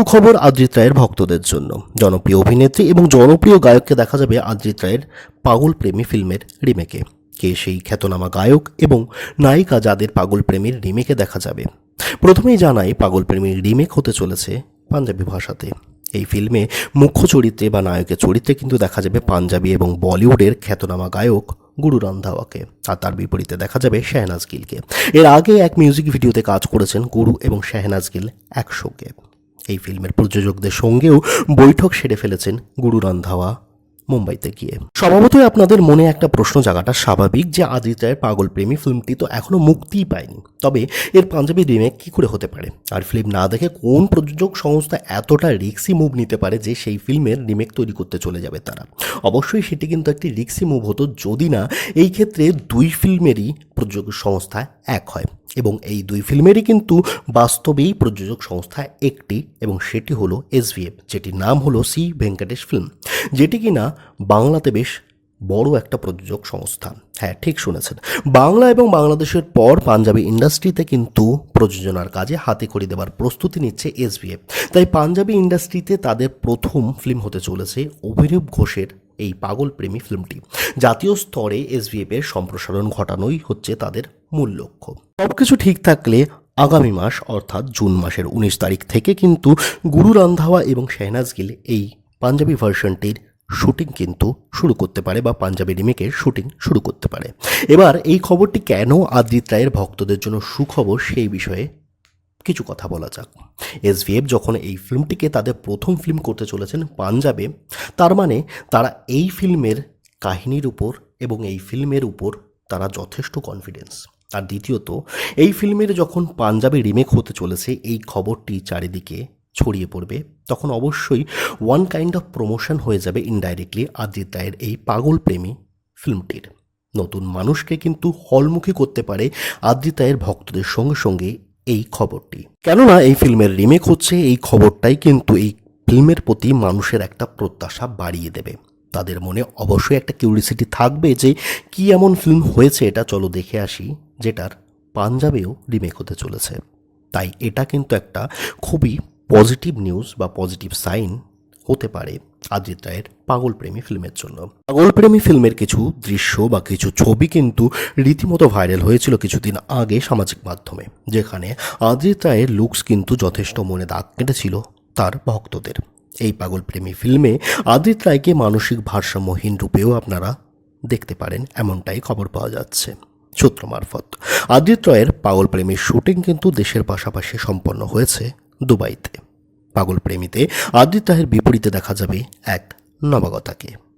সুখবর আদ্রিত রায়ের ভক্তদের জন্য। জনপ্রিয় অভিনেত্রী এবং জনপ্রিয় গায়ককে দেখা যাবে আদ্রিত রায়ের পাগল প্রেমী ফিল্মের রিমেকে। কে সেই খ্যাতনামা গায়ক এবং নায়িকা যাদের পাগল প্রেমীর রিমেকে দেখা যাবে? প্রথমেই জানাই পাগল প্রেমীর রিমেক হতে চলেছে পাঞ্জাবি ভাষাতে। এই ফিল্মে মুখ্য চরিত্রে বা নায়কের চরিত্রে কিন্তু দেখা যাবে পাঞ্জাবি এবং বলিউডের খ্যাতনামা গায়ক গুরু রন্ধাওয়াকে আর তার বিপরীতে দেখা যাবে শেহনাজ গিলকে। এর আগে এক মিউজিক ভিডিওতে কাজ করেছেন গুরু এবং শেহনাজ গিল একসঙ্গে। এই ফিল্মের প্রযোজকদের সঙ্গেও বৈঠক সেরে ফেলেছেন গুরু রন্ধাওয়া মুম্বাইতে গিয়ে। স্বভাবতই আপনাদের মনে একটা প্রশ্ন জাগাটা স্বাভাবিক যে রায়ের পাগল প্রেমী ফিল্মটি তো এখনও মুক্তিই পায়নি। তবে এর পাঞ্জাবি রিমেক কী করে হতে পারে? আর ফিল্ম না দেখে কোন প্রযোজক সংস্থা এতটা রিক্সি মুভ নিতে পারে যে সেই ফিল্মের রিমেক তৈরি করতে চলে যাবে তারা? অবশ্যই সেটি কিন্তু একটি রিক্সি মুভ হতো যদি না, এই ক্ষেত্রে দুই ফিল্মেরই প্রযোজক সংস্থা এক হয়। এবং এই দুই ফিল্মেরই কিন্তু বাস্তবেই প্রযোজক সংস্থা একটি এবং সেটি হলো এসভিএফ যেটির নাম হলো সি ভেঙ্কটেশ ফিল্ম, যেটি কিনা বাংলাতে বেশ বড় একটা প্রযোজক সংস্থা। হ্যাঁ ঠিক শুনেছেন। বাংলা এবং বাংলাদেশের পর পাঞ্জাবি ইন্ডাস্ট্রিতে কিন্তু প্রযোজনার কাজে হাতে খড়ি দেওয়ার প্রস্তুতি নিচ্ছে এসভিএফ তাই পাঞ্জাবি ইন্ডাস্ট্রিতে তাদের প্রথম ফিল্ম হতে চলেছে অভিরূপ ঘোষের এই পাগল প্রেমী ফিল্মটি। জাতীয় স্তরে এসভিএফ এর সম্প্রসারণ ঘটানোই হচ্ছে তাদের মূল লক্ষ্য। সবকিছু ঠিক থাকলে আগামী মাস, অর্থাৎ জুন মাসের উনিশ তারিখ থেকে কিন্তু গুরু রান্ধাওয়া এবং শেহনাজ গিল এই পাঞ্জাবি ভার্সনটির শুটিং কিন্তু শুরু করতে পারে বা পাঞ্জাবি রিমেকের শুটিং শুরু করতে পারে। এবার এই খবরটি কেন আদিত রায়ের ভক্তদের জন্য সুখবর সেই বিষয়ে কিছু কথা বলা যাক। এসভিএফ যখন এই ফিল্মটিকে তাদের প্রথম ফিল্ম করতে চলেছেন পাঞ্জাবে, তার মানে তারা এই ফিল্মের কাহিনীর উপর এবং এই ফিল্মের উপর তারা যথেষ্ট কনফিডেন্স আর দ্বিতীয়ত, এই ফিল্মের যখন পাঞ্জাবে রিমেক হতে চলেছে, এই খবরটি চারিদিকে ছড়িয়ে পড়বে, তখন অবশ্যই ওয়ান কাইন্ড অফ প্রমোশন হয়ে যাবে ইনডাইরেক্টলি আদিত রায়ের এই পাগল প্রেমী ফিল্মটির। নতুন মানুষকে কিন্তু হলমুখী করতে পারে আদ্রিতায়ের ভক্তদের সঙ্গে সঙ্গে এই খবরটি। কেননা এই ফিল্মের রিমেক হচ্ছে, এই খবরটাই কিন্তু এই ফিল্মের প্রতি মানুষের একটা প্রত্যাশা বাড়িয়ে দেবে। তাদের মনে অবশ্যই একটা কিউরিসিটি থাকবে যে কি এমন ফিল্ম হয়েছে এটা চলো দেখে আসি, যেটার পাঞ্জাবেও রিমেক হতে চলেছে। তাই এটা কিন্তু একটা খুবই পজিটিভ নিউজ বা পজিটিভ সাইন হতে পারে। আদিত রায়ের পাগল প্রেমী ফিল্মের জন্য। পাগল প্রেমী ফিল্মের কিছু দৃশ্য বা কিছু ছবি কিন্তু রীতিমতো ভাইরাল হয়েছিল কিছুদিন আগে সামাজিক মাধ্যমে, যেখানে আদিত রায়ের লুকস কিন্তু যথেষ্ট মনে দাগ কেটেছিল তার ভক্তদের। এই পাগল প্রেমী ফিল্মে আদিত রায়কে মানসিক ভারসাম্যহীন রূপেও আপনারা দেখতে পারেন, এমনটাই খবর পাওয়া যাচ্ছে সূত্র মারফত। আদিত রায়ের পাগল প্রেমীর শুটিং কিন্তু দেশের পাশাপাশি সম্পন্ন হয়েছে দুবাইতে। পাগল প্রেমীতে আদিত রায়ের বিপরীতে দেখা যাবে এক নবাগতাকে।